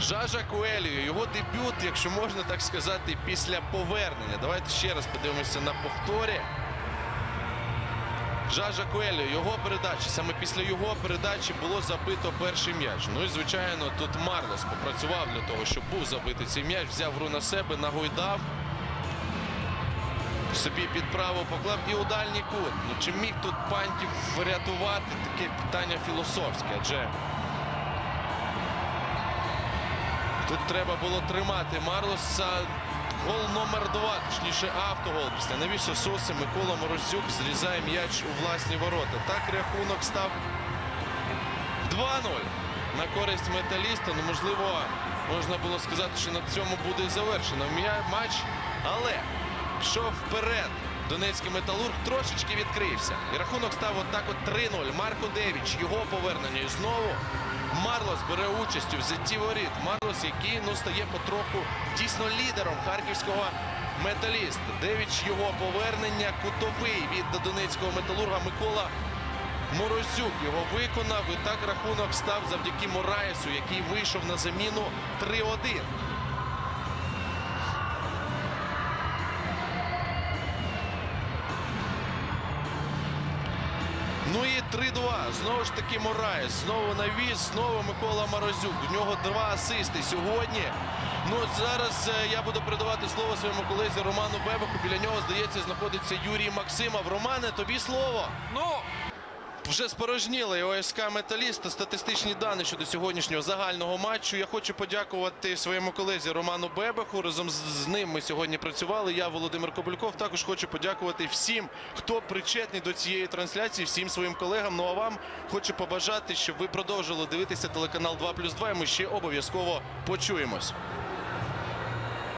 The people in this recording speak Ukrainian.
Жажа Куелію, його дебют, якщо можна так сказати, після повернення. Давайте ще раз подивимося на повторі. Жажа Куелю, його передачі. Саме після його передачі було забито перший м'яч. Ну і звичайно, тут Марлос попрацював для того, щоб був забитий цей м'яч, взяв гру на себе, нагойдав. Собі під право поклав і у дальній кут. Ну чи міг тут пантів врятувати? Таке питання філософське. Адже тут треба було тримати Марлоса. Гол номер два, точніше автогол. Після навіщо Соси Микола Морозюк зрізає м'яч у власні ворота. Так рахунок став 2-0 на користь металіста. Ну, можливо, можна було сказати, що на цьому буде завершено матч. Але пішов вперед. Донецький металург трошечки відкрився. І рахунок став отак от 3-0. Марко Девіч, його повернення. І знову Марлос бере участь у взятті воріт. Марлос, який ну, стає потроху дійсно лідером харківського металіста. Девіч його повернення. Кутовий від донецького металурга Микола Морозюк його виконав. І так рахунок став завдяки Мораєсу, який вийшов на заміну 3-1. Ну і 3-2. Знову ж таки Мораєс. Знову навіс, знову Микола Морозюк. У нього два асисти сьогодні. Ну зараз е, я буду передавати слово своєму колезі Роману Бебеху. Біля нього, здається, знаходиться Юрій Максимов. Романе, тобі слово. Ну, Вже спорожніли ОСК Металіста статистичні дані щодо сьогоднішнього загального матчу. Я хочу подякувати своєму колезі Роману Бебеху. Разом з- ним ми сьогодні працювали. Я Володимир Кобильков. Також хочу подякувати всім, хто причетний до цієї трансляції, всім своїм колегам. Ну а вам хочу побажати, щоб ви продовжили дивитися телеканал 2+,2. І ми ще обов'язково почуємось.